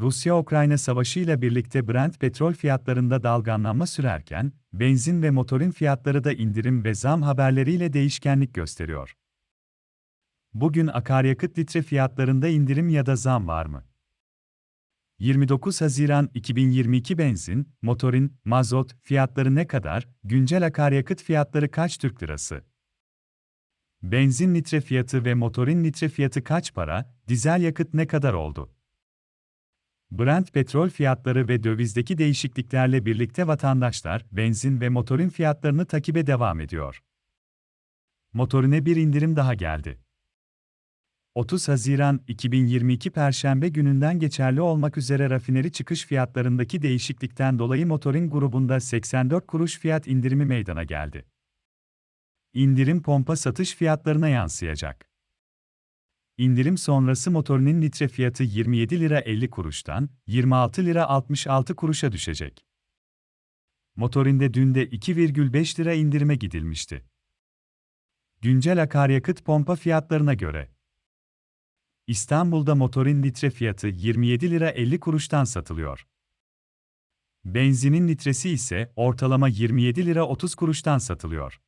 Rusya-Ukrayna savaşı ile birlikte Brent petrol fiyatlarında dalgalanma sürerken, benzin ve motorin fiyatları da indirim ve zam haberleriyle değişkenlik gösteriyor. Bugün akaryakıt litre fiyatlarında indirim ya da zam var mı? 29 Haziran 2022 benzin, motorin, mazot fiyatları ne kadar? Güncel akaryakıt fiyatları kaç Türk lirası? Benzin litre fiyatı ve motorin litre fiyatı kaç para? Dizel yakıt ne kadar oldu? Brent petrol fiyatları ve dövizdeki değişikliklerle birlikte vatandaşlar benzin ve motorin fiyatlarını takibe devam ediyor. Motorine bir indirim daha geldi. 30 Haziran 2022 Perşembe gününden geçerli olmak üzere rafineri çıkış fiyatlarındaki değişiklikten dolayı motorin grubunda 84 kuruş fiyat indirimi meydana geldi. İndirim pompa satış fiyatlarına yansıyacak. İndirim sonrası motorinin litre fiyatı 27 lira 50 kuruştan 26 lira 66 kuruşa düşecek. Motorinde dün de 2,5 lira indirime gidilmişti. Güncel akaryakıt pompa fiyatlarına göre İstanbul'da motorin litre fiyatı 27 lira 50 kuruştan satılıyor. Benzinin litresi ise ortalama 27 lira 30 kuruştan satılıyor.